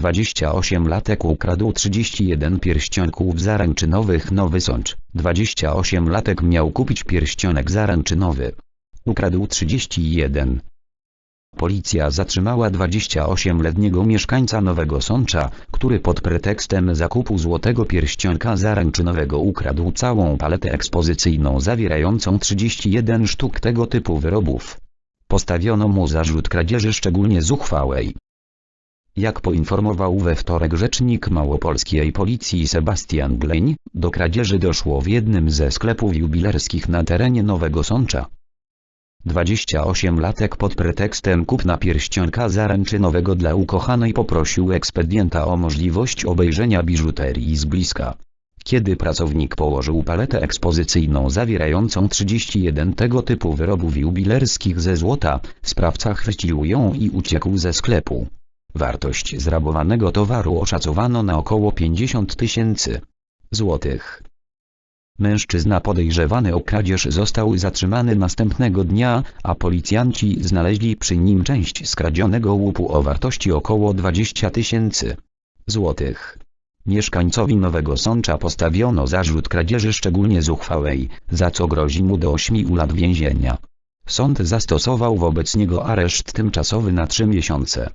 28-latek ukradł 31 pierścionków zaręczynowych Nowy Sącz. 28-latek miał kupić pierścionek zaręczynowy. Ukradł 31. Policja zatrzymała 28-letniego mieszkańca Nowego Sącza, który pod pretekstem zakupu złotego pierścionka zaręczynowego ukradł całą paletę ekspozycyjną zawierającą 31 sztuk tego typu wyrobów. Postawiono mu zarzut kradzieży szczególnie zuchwałej. Jak poinformował we wtorek rzecznik małopolskiej policji Sebastian Gleń, do kradzieży doszło w jednym ze sklepów jubilerskich na terenie Nowego Sącza. 28-latek pod pretekstem kupna pierścionka zaręczynowego dla ukochanej poprosił ekspedienta o możliwość obejrzenia biżuterii z bliska. Kiedy pracownik położył paletę ekspozycyjną zawierającą 31 tego typu wyrobów jubilerskich ze złota, sprawca chwycił ją i uciekł ze sklepu. Wartość zrabowanego towaru oszacowano na około 50 tysięcy złotych. Mężczyzna podejrzewany o kradzież został zatrzymany następnego dnia, a policjanci znaleźli przy nim część skradzionego łupu o wartości około 20 tysięcy złotych. Mieszkańcowi Nowego Sącza postawiono zarzut kradzieży szczególnie zuchwałej, za co grozi mu do 8 lat więzienia. Sąd zastosował wobec niego areszt tymczasowy na 3 miesiące.